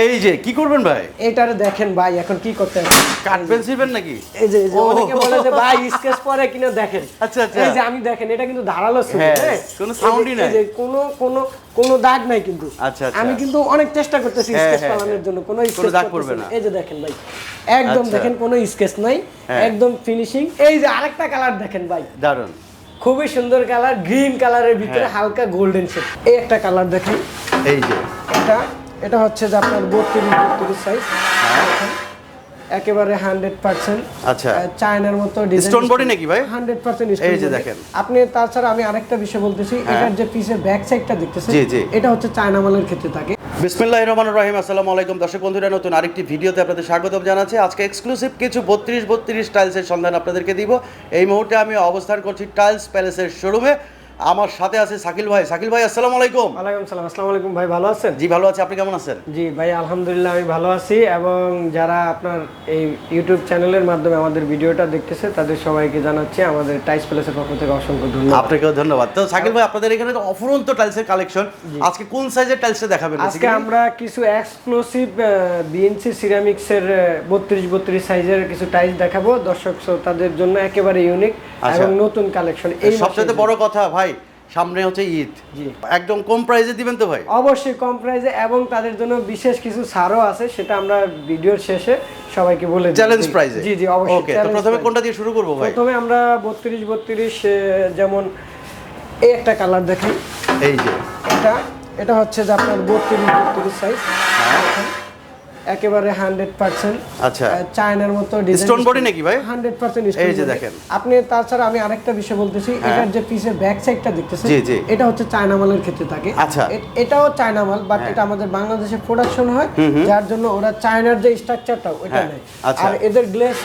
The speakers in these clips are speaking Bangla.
এই যে কি করবেন ভাই এটারে দেখেন ভাই এখন কি করতে হবে কাটবেন ছিবেন নাকি এই যে। অনেকে বলে যে ভাই স্কেচ পরে কিনা দেখেন আচ্ছা, আচ্ছা। এই যে আমি দেখেন এটা কিন্তু ধারালো ছবি হ্যাঁ, হ্যাঁ কোনো এই নাই। এই যে কোনো কোনো কোনো দাগ নাই কিন্তু আচ্ছা, আচ্ছা। আমি কিন্তু অনেক চেষ্টা করতেছি হ্যাঁ, স্কেচ পালানোর হ্যাঁ। জন্য কোনো স্কেচ দাগ পড়বে না। এই যে দেখেন ভাই একদম আচ্ছা। দেখেন কোনো স্কেচ নাই। একদম ফিনিশিং এই যে আরেকটা কালার দেখেন ভাই দারুণ খুবই সুন্দর কালার গ্রিন কালারের ভিতরে। হালকা গোল্ডেন শেড এই একটা কালার দেখেন এই যে এটা এটা হচ্ছে যে আপনার বত্রিশ বত্রিশ সাইজ একেবারে হান্ড্রেড পার্সেন্ট আচ্ছা। চায়নার মতো Stone body নাকি ভাই? হান্ড্রেড পার্সেন্ট এই যে দেখেন। আপনি তাছাড়া আমি আরেকটা বিষয় বলতেছি হ্যাঁ। এটার যে পিসের ব্যাক সাইডটা জি। এটা হচ্ছে চায়না মালের ক্ষেত্রে থাকে বিসমিল্লাহ রহমান রহিম আসসালামু আলাইকুম দর্শক বন্ধুরা নতুন আরেকটি ভিডিওতে আপনাদের স্বাগতম জানাচ্ছি আজকে এক্সক্লুসিভ কিছু বত্রিশ বত্রিশ টাইলসের সন্ধান আপনাদেরকে দিব এই মুহূর্তে আমি অবস্থান করছি টাইলস প্যালেসের শোরুমে আমার সাথে আছে সাকিল ভাই। সাকিল ভাই আসসালামু আলাইকুম। ওয়ালাইকুম সালাম। আসসালামু আলাইকুম ভাই ভালো আছেন? জি ভালো আছে। আপনি কেমন আছেন? জি ভাই আলহামদুলিল্লাহ আমি ভালো আছি এবং যারা আপনার এই ইউটিউব চ্যানেলের মাধ্যমে আমাদের ভিডিওটা দেখতেছে তাদের সবাইকে জানাচ্ছি আমাদের টাইলস প্যালেসের পক্ষ থেকে অসংখ্য ধন্যবাদ। আপনাকেও ধন্যবাদ। তো সাকিল ভাই আপনাদের এখানে তো অফুরন্ত টাইলসের কালেকশন আজকে কোন সাইজের টাইলসে দেখাবেন আজকে আমরা কিছু এক্সক্লুসিভ বিএনসি সিরামিক্সের বত্রিশ বত্রিশ সাইজের কিছু টাইলস দেখাবো। দর্শক শ্রোতাদের জন্য একেবারে ইউনিক আচ্ছা। এবং নতুন কালেকশন এই সবচেয়ে বড় কথা ভাই সামনে হচ্ছে ঈদ। জি। একদম কম প্রাইজে দিবেন তো ভাই? অবশ্যই কম প্রাইজে এবং তাদের জন্য বিশেষ কিছু ছাড়ও আছে সেটা আমরা ভিডিওর শেষে সবাইকে বলে। চ্যালেঞ্জ প্রাইসে জি জি অবশ্যই ওকে তো প্রথমে কোনটা দিয়ে শুরু করব ভাই? প্রথমে আমরা বত্রিশ বত্রিশ যেমন এই একটা কালার দেখেন এই যে। এটা এটা হচ্ছে যে আপনার বত্রিশ বত্রিশ সাইজ একেবারে হান্ড্রেড পার্সেন্ট। আচ্ছা। চায়নার মতো স্টোন বডি নাকি ভাই? হান্ড্রেড পার্সেন্ট এই যে দেখেন। আপনি তাছাড়া আমি আরেকটা বিষয় বলতেছি এটার যে পিসের ব্যাক সাইডটা দেখতেছেন। এটা হচ্ছে চায়না মালের ক্ষেত্রে থাকে। আচ্ছা। এটাও চায়না মাল বাট এটা আমাদের বাংলাদেশে প্রোডাকশন হয় যার জন্য ওরা চায়নার যে স্ট্রাকচারটা ওটা হ্যাঁ, নেয়। আচ্ছা। আর এদের গ্লেস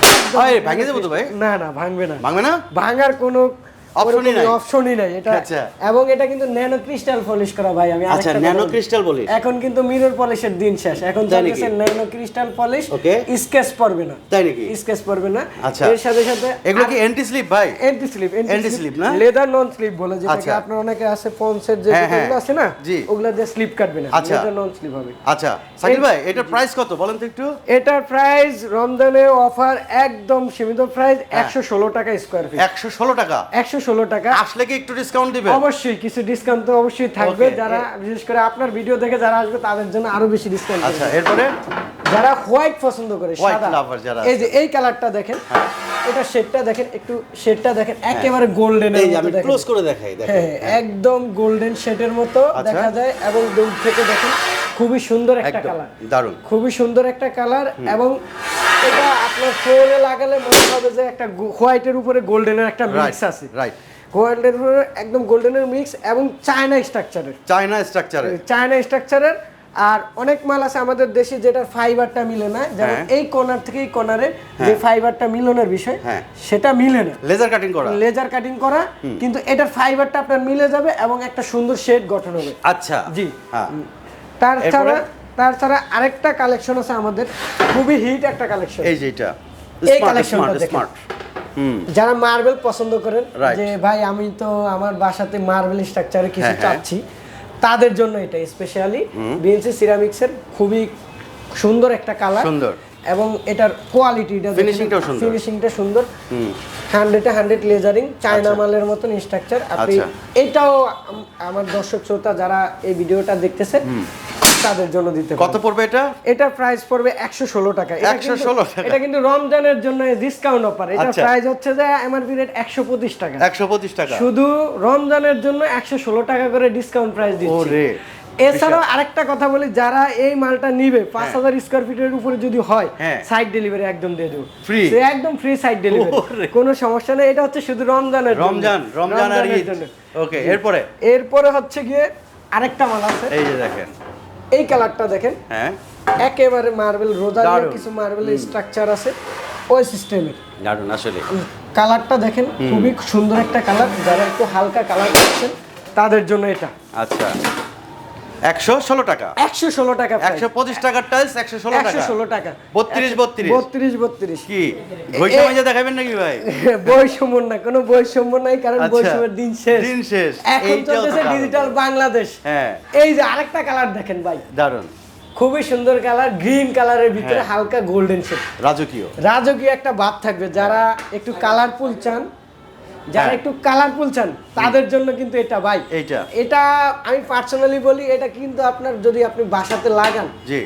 আরে, ভেঙে যাব তো ভাই? না না ভাঙবে না। ভাঙবে না? ভাঙার কোনো Option-ই নাই? অপশনই নাই এটা আচ্ছা। এবং এটা কিন্তু ন্যানো ক্রিস্টাল পলিশ করা ভাই আমি আচ্ছা ন্যানো ক্রিস্টাল বলি এখন কিন্তু মিরর পলিশের দিন শেষ এখন nano crystal polish Okay. Scratch পড়বে না তাই নাকি স্কেচ পড়বে না আচ্ছা। এর সাথে সাথে এগুলো কি অ্যান্টি স্লিপ ভাই এন্টি স্লিপ Anti slip না? লেদার নন স্লিপ বলে যেটাকে আচ্ছা। আপনার অনেকে আছে পন্সের যে হ্যাঁ, হ্যাঁ। যেগুলো আছে না। ওগুলা দিয়ে স্লিপ কাটবে না। লেদার নন স্লিপ হবে আচ্ছা সাকিল ভাই এটার প্রাইস কত বলেন তো একটু এটার প্রাইস রমজানে অফার একদম সীমিত প্রাইস হ্যাঁ। একশো ষোলো টাকা স্কোয়ার ফিট একশো ষোলো টাকা একশো ষোলো ষোলো টাকা। আসলে কি একটু ডিসকাউন্ট দিবেন? অবশ্যই কিছু ডিসকাউন্ট তো অবশ্যই থাকবে। যারা বিশেষ করে আপনার ভিডিও দেখে যারা আসবে তাদের জন্য আরও বেশি ডিসকাউন্ট আচ্ছা এরপরে? যারা হোয়াইট পছন্দ করে সাদা। যারা এই যে এই কালারটা দেখেন। এটা শেডটা দেখেন একটু শেডটা দেখেন একেবারে গোল্ডেন হ্যাঁ। এই আমি ক্লোজ করে দেখাই দেখেন। হ্যাঁ একদম গোল্ডেন শেডের মতো আচ্ছা। দেখা যায় এবং দূর থেকে দেখেন খুবই সুন্দর একটা কালার দারুণ। খুবই সুন্দর একটা কালার এবং এটা আপনার ফ্লোরে লাগালে মনে হবে যে একটা হোয়াইটের উপরে গোল্ডেনের একটা মিক্স আছে। রাইট উপরে একদম গোল্ডেনের মিক্স এবং চায়না স্ট্রাকচারের চায়না স্ট্রাকচারে চায়না স্ট্রাকচারের আর অনেক মাল আছে আমাদের দেশে যেটা ফাইবারটা মিলে না। যেমন হ্যাঁ। এই কর্নার থেকে এই কর্নারে যে ফাইবারটা মিলনের বিষয় হ্যাঁ। সেটা মিলে না। লেজার কাটিং করা। লেজার কাটিং করা। কিন্তু এটার ফাইবারটা আপনার মিলে যাবে এবং একটা সুন্দর শেড গঠন হবে। আচ্ছা। জি। হ্যাঁ। তাছাড়া এরপরে? তাছাড়া আরেকটা কালেকশন আছে আমাদের খুবই হিট একটা কালেকশন এই যে এটা। এই স্মার্ট collection টা স্মার্ট যারা মার্বেল পছন্দ করেন যে ভাই আমি তো আমার বাসাতে মার্বেল স্ট্রাকচারে কিছু হ্যাঁ, হ্যাঁ। চাচ্ছি তাদের জন্য এটা স্পেশালি বিএনসি সিরামিক্সের খুবই সুন্দর একটা কালার সুন্দর। এবং এটার কোয়ালিটিটা সুন্দর। ফিনিশিংটা সুন্দর। হান্ড্রেডে হান্ড্রেড লেজারিং চায়না মালের মতন স্ট্রাকচার আপনি আচ্ছা। এটাও আমার দর্শক শ্রোতা যারা এই ভিডিওটা দেখতেছে তাদের জন্য দিতে কত পড়বে এটা? এটা প্রাইস পড়বে একশো ষোলো টাকা। এটা 116 কিন্তু- টাকা। এটা কিন্তু রমজানের জন্য ডিসকাউন্ট অফার এটা। প্রাইস হচ্ছে যে এমআরপি রেট একশো পঁচিশ টাকা। একশো পঁচিশ টাকা। শুধু রমজানের জন্য একশো ষোলো টাকা করে ডিসকাউন্ট প্রাইস দিচ্ছি। ওরে। এছাড়াও আরেকটা কথা বলি যারা এই মালটা নিবে পাঁচ হাজার স্কোয়ার ফিটের উপরে যদি হয় হ্যাঁ। সাইড ডেলিভারি একদম দিয়ে দেবো? সে একদম ফ্রি সাইড ডেলিভারি কোনো সমস্যা নেই এটা হচ্ছে শুধু রমজানের। রমজান রমজান আর। ওকে এরপরে? এরপরে হচ্ছে গিয়ে আরেকটা মাল আছে। এই যে দেখেন। এই কালারটা দেখেন। হ্যাঁ। একেবারে মার্বেল রোজার। কিছু মার্বেলের স্ট্রাকচার আছে ওই সিস্টেমের দারুণ আসলে। কালারটা দেখেন খুবই সুন্দর একটা কালার। যারা একটু হালকা কালার করছেন তাদের জন্য এটা। আচ্ছা। একশো ষোলো টাকা। একশো ষোলো টাকা একশো পঁচিশ টাকার টাইলস একশো ষোলো টাকা। ষোলো টাকা। বত্রিশ বত্রিশ। বত্রিশ বত্রিশ। কি? মাইজা দেখাবেন নাকি ভাই? বৈষম্য না কোনো বৈষম্য নাই কারণ আচ্ছা, বৈষম্যের দিন শেষ। দিন শেষ। এখন চলতেছে ডিজিটাল বাংলাদেশ। হ্যাঁ। এই যে আরেকটা কালার দেখেন ভাই। দারুণ খুবই সুন্দর কালার গ্রিন কালারের ভিতরে হ্যাঁ। হালকা গোল্ডেন শেড রাজকীয়। রাজকীয় একটা ভাব থাকবে যারা একটু কালারফুল চান যারা হ্যাঁ। একটু কালারফুল চান তাদের জন্য কিন্তু এটা ভাই। এটা এটা আমি পার্সোনালি বলি এটা কিন্তু আপনার যদি আপনি বাসাতে লাগান জি।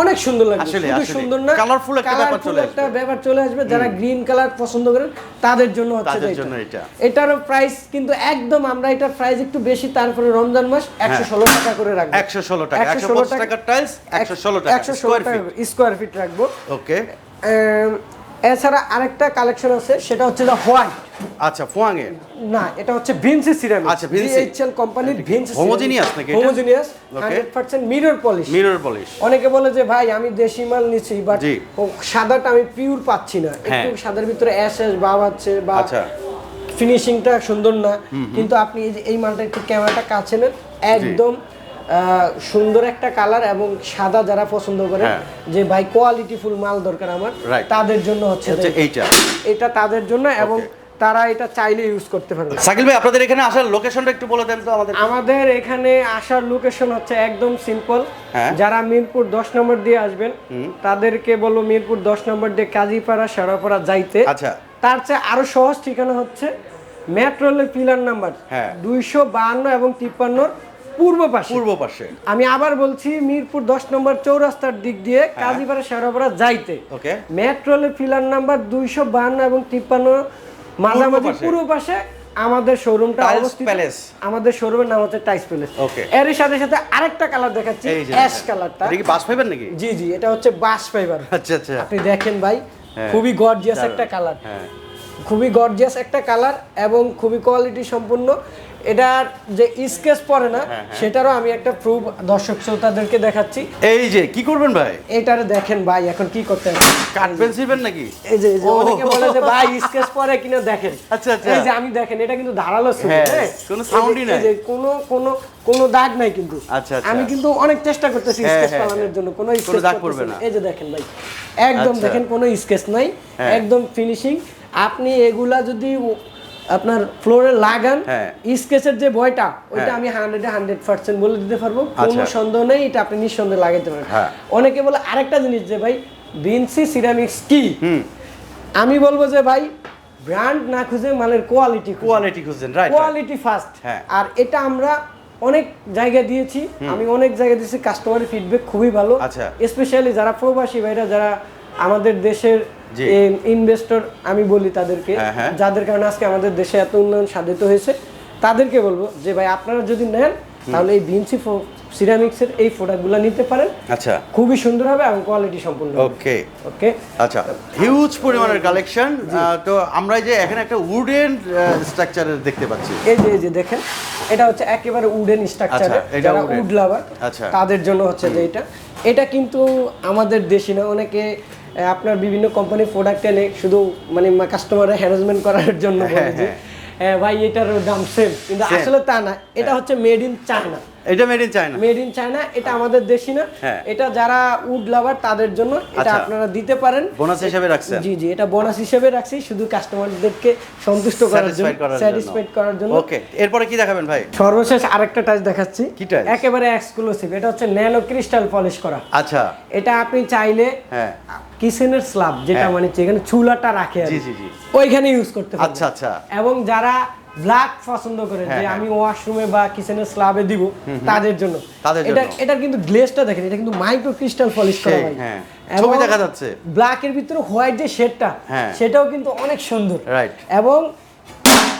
অনেক সুন্দর লাগবে। শুধু সুন্দর না Colourful একটা ব্যাপার চলে একটা আসবে। ব্যাপার চলে আসবে। যারা গ্রিন কালার পছন্দ করেন তাদের জন্য হচ্ছে তাদের এটা। জন্য এটা। এটারও প্রাইস কিন্তু একদম আমরা এটার প্রাইস একটু বেশি তারপরে রমজান মাস একশো ষোলো টাকা করে রাখব। হ্যাঁ। একশো ষোলো টাকা। একশো 116 পঞ্চাশ টাইলস একশো ষোলো টাকা। একশো ষোলো স্কোয়ার টাকা ফিট স্কোয়ার ফিট রাখব। ওকে এছাড়া আরেকটা কালেকশন আছে সেটা হচ্ছে দ্য হোয়াইট আচ্ছা না এটা হচ্ছে ভিনসি সিরামিক। আচ্ছা, Vinci। ভিএইচএল কোম্পানির ভিনসি নাকি এটা? Homogeneous 100% mirror polish. Mirror polish. অনেকে বলে যে ভাই আমি দেশি মাল নিচ্ছি বাট সাদাটা আমি পিওর পাচ্ছি না। একটু হ্যাঁ। সাদার ভিতরে অ্যাশ অ্যাশ ভাব আছে বা আচ্ছা। ফিনিশিংটা সুন্দর না। কিন্তু আপনি এই যে এই মালটা একটু ক্যামেরাটা কাছে নেন। একদম সুন্দর একটা কালার এবং সাদা যারা পছন্দ করে হ্যাঁ। যে ভাই কোয়ালিটি ফুল মাল দরকার আমার। তাদের জন্য হচ্ছে। এইটা। এটা তাদের জন্য এবং. তারা এটা চাইলে ইউজ করতে পারবে। সাকিল ভাই আপনাদের এখানে আসার লোকেশনটা একটু বলে দেন তো আমাদের। আমাদের এখানে আসার লোকেশন হচ্ছে একদম সিম্পল হ্যাঁ। যারা মিরপুর দশ নম্বর দিয়ে আসবেন তাদেরকে বলব মিরপুর দশ নম্বর দিয়ে কাজীপাড়া সারাপাড়া যাইতে। আচ্ছা। তার চেয়ে আরও সহজ ঠিকানা হচ্ছে মেট্রো রেলের পিলার নাম্বার হ্যাঁ। দুইশো বাহান্ন এবং তিপ্পান্নর পূর্ব পাশে। পূর্ব পাশে। আমি আবার বলছি মিরপুর দশ নম্বর চৌরাস্তার দিক দিয়ে হ্যাঁ। কাজীপাড়া সারাপাড়া যাইতে। ওকে। মেট্রো রেলের পিলার নাম্বার দুইশো বাহান্ন এবং তিপ্পান্ন মাঝামাঝি পুরো পাশে আমাদের শোরুমটা অবস্থিত। প্যালেস আমাদের শোরুমের নাম হচ্ছে টাইস প্যালেস ওকে এর সাথে সাথে আরেকটা কালার দেখাচ্ছি অ্যাশ কালারটা এটা কি বাস ফাইবার নাকি? জি জি এটা হচ্ছে বাস ফাইবার আচ্ছা আচ্ছা। আপনি দেখেন ভাই হ্যাঁ। খুবই গর্জিয়াস একটা কালার হ্যাঁ। খুবই গর্জিয়াস একটা কালার এবং খুবই কোয়ালিটি সম্পূর্ণ। এটার যে স্কেচ পড়ে না হ্যাঁ, সেটারও আমি একটা প্রুফ দর্শক শ্রোতাদেরকে দেখাচ্ছি এই যে কি করবেন ভাই এটারে দেখেন ভাই এখন কি করতে হবে কাট পেন্সিলবেন নাকি এই যে। অনেকে বলে যে ভাই স্কেচ পরে কিনা দেখেন আচ্ছা, আচ্ছা। এই যে আমি দেখেন এটা কিন্তু ধারালো ছবি হ্যাঁ, হ্যাঁ কোনো এই নাই। যে কোনো কোনো কোনো দাগ নাই কিন্তু আচ্ছা, আচ্ছা। আমি কিন্তু অনেক চেষ্টা করতেছি হ্যাঁ, স্কেচ হ্যাঁ, পালানোর হ্যাঁ। জন্য কোনো স্কেচ দাগ পড়বে না। এই যে দেখেন ভাই একদম আচ্ছা। দেখেন কোনো স্কেচ নাই হ্যাঁ। একদম ফিনিশিং আপনি এগুলা যদি আপনার ফ্লোরে লাগান হ্যাঁ। স্কেচের যে বয়টা ওইটা হ্যাঁ। আমি হান্ড্রেডে হান্ড্রেড পার্সেন্ট বলে দিতে পারব কোনো আচ্ছা। সন্দেহ নেই এটা আপনি নিঃসন্দেহে লাগাইতে পারেন হ্যাঁ। অনেকে বলে আরেকটা জিনিস যে ভাই বিনসি সিরামিক্স কি আমি বলব যে ভাই ব্র্যান্ড না খুঁজে মালের কোয়ালিটি কোয়ালিটি খুঁজছেন রাইট কোয়ালিটি ফার্স্ট হ্যাঁ। আর এটা আমরা অনেক জায়গায় দিয়েছি আমি অনেক জায়গায় দিয়েছি কাস্টমারের ফিডব্যাক খুবই ভালো আচ্ছা। স্পেশালি যারা প্রবাসী ভাইরা যারা আমাদের দেশের। ইনভেস্টর আমি বলি তাদেরকে হ্যাঁ, হ্যাঁ। যাদের কারণে আজকে আমাদের দেশে এত উন্নয়ন সাধিত হয়েছে তাদেরকে বলব যে ভাই আপনারা যদি নেন তাহলে এই বিনসি সিরামিক্সের এই প্রোডাক্টগুলো নিতে পারেন। আচ্ছা। খুবই সুন্দর হবে এবং কোয়ালিটি সম্পূর্ণ ওকে ওকে আচ্ছা হিউজ পরিমাণের কালেকশন তো আমরা যে এখানে একটা উডেন স্ট্রাকচারের দেখতে পাচ্ছি। এই যে এই যে দেখেন এটা হচ্ছে একেবারে উডেন স্ট্রাকচারে আচ্ছা, এটা উড লাভার আচ্ছা। তাদের জন্য হচ্ছে যে এটা। এটা কিন্তু আমাদের দেশি না অনেকে আপনার বিভিন্ন কোম্পানির প্রোডাক্ট এনে শুধু মানে কাস্টমারের হ্যারাসমেন্ট করার জন্য বলে যে হ্যাঁ। ভাই এটার দাম সেম কিন্তু আসলে তা না। এটা হচ্ছে made in China made in China China made in China এটা আমাদের দেশি না। হ্যাঁ। এটা যারা উড লাভার তাদের জন্য এটা আচ্ছা। আপনারা দিতে পারেন। বোনাস হিসেবে রাখছেন? জি জি এটা বোনাস হিসেবে রাখছি শুধু কাস্টমারদেরকে সন্তুষ্ট করার জন্য স্যাটিসফাইড করার জন্য। ওকে এরপরে কি দেখাবেন ভাই? সর্বশেষ আরেকটা টাচ দেখাচ্ছি। কি tiles? একেবারে এক্সক্লুসিভ এটা হচ্ছে ন্যানো ক্রিস্টাল পলিশ করা। আচ্ছা। এটা আপনি চাইলে হ্যাঁ। কিচেনের স্ল্যাব যেটা হ্যাঁ। মানে যেখানে চুলাটা রাখে জি জি জি। ওইখানে ইউজ করতে পারবেন। আচ্ছা আচ্ছা। এবং যারা ব্ল্যাক পছন্দ করে হ্যাঁ, যে হ্যাঁ। আমি ওয়াশরুমে বা কিচেনের স্ল্যাবে দিব তাদের জন্য এটা। এটা কিন্তু গ্লেসটা দেখেন এটা কিন্তু মাইক্রো ক্রিস্টাল পলিশ করা হয় হ্যাঁ। ছবি দেখা যাচ্ছে। ব্ল্যাকের ভিতরে হোয়াইট যে শেডটা। সেটাও কিন্তু অনেক সুন্দর রাইট এবং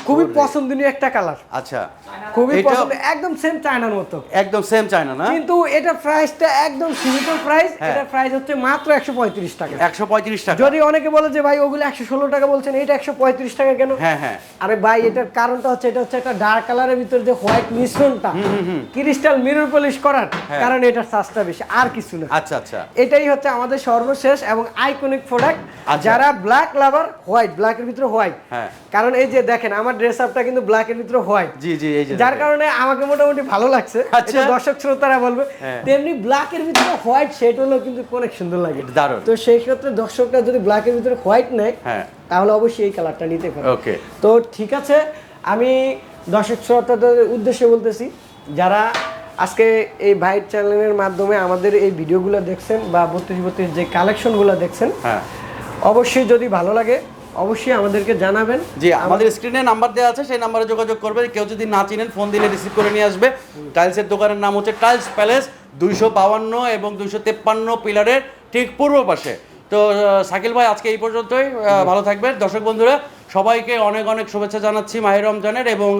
খুবই পছন্দনীয় একটা কালার আচ্ছা। খুবই পছন্দ একদম সেম চায়নার মতো। একদম সেম চায়না না? কিন্তু এটা প্রাইসটা একদম সিম্পল প্রাইস হ্যাঁ। এটা প্রাইস হচ্ছে মাত্র একশো পঁয়ত্রিশ টাকা। একশো পঁয়ত্রিশ টাকা। যদি অনেকে বলে যে ভাই ওগুলো একশো ষোলো টাকা বলছেন এটা একশো পঁয়ত্রিশ টাকা কেন? হ্যাঁ হ্যাঁ। আরে ভাই এটার কারণটা হচ্ছে এটা হচ্ছে একটা ডার্ক কালারের ভিতরে যে হোয়াইট মিশ্রণটা ক্রিস্টাল মিরর পলিশ করার হ্যাঁ। কারণ এটার চার্জটা বেশি আর কিছু না। আচ্ছা আচ্ছা। এটাই হচ্ছে আমাদের সর্বশেষ এবং আইকনিক প্রোডাক্ট আচ্ছা। যারা ব্ল্যাক লাভার হোয়াইট ব্ল্যাকের ভিতরে হোয়াইট হ্যাঁ। কারণ এই যে দেখেন আমার ড্রেস আপটা কিন্তু ব্ল্যাকের ভিতরে হোয়াইট জি জি এই যে যার কারণে আমাকে মোটামুটি ভালো লাগছে। আচ্ছা। দর্শক শ্রোতারা বলবে হ্যাঁ। তেমনি ব্ল্যাকের ভিতরে হোয়াইট শেড হলেও কিন্তু অনেক সুন্দর লাগে। দারুণ। তো সেই ক্ষেত্রে দর্শকরা যদি ব্ল্যাকের ভিতরে হোয়াইট নেয় হ্যাঁ। তাহলে অবশ্যই এই কালারটা নিতে পারে। ওকে তো ঠিক আছে আমি দর্শক শ্রোতাদের উদ্দেশ্যে বলতেছি যারা আজকে এই ভাইট চ্যানেলের মাধ্যমে আমাদের এই ভিডিওগুলো দেখছেন বা বত্রিশ বত্রিশ যে কালেকশনগুলো দেখছেন হ্যাঁ। অবশ্যই যদি ভালো লাগে অবশ্যই আমাদেরকে জানাবেন। জি আমাদের স্ক্রিনে নাম্বার দেওয়া আছে সেই নাম্বারে যোগাযোগ করবেন। কেউ যদি না চিনেন ফোন দিলে রিসিভ করে নিয়ে আসবে। টাইলসের দোকানের নাম হচ্ছে টাইলস প্যালেস দুইশো বাউান্ন এবং দুইশো তেপ্পান্ন পিলারের ঠিক পূর্ব পাশে। তো শাকিল ভাই আজকে এই পর্যন্তই। ভালো থাকবেন। দর্শক বন্ধুরা সবাইকে অনেক অনেক শুভেচ্ছা জানাচ্ছি মাহির রমজানের এবং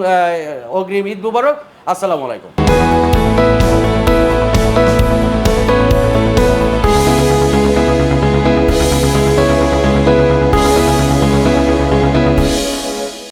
অগ্রিম ঈদ মুবারক। আসসালামু আলাইকুম।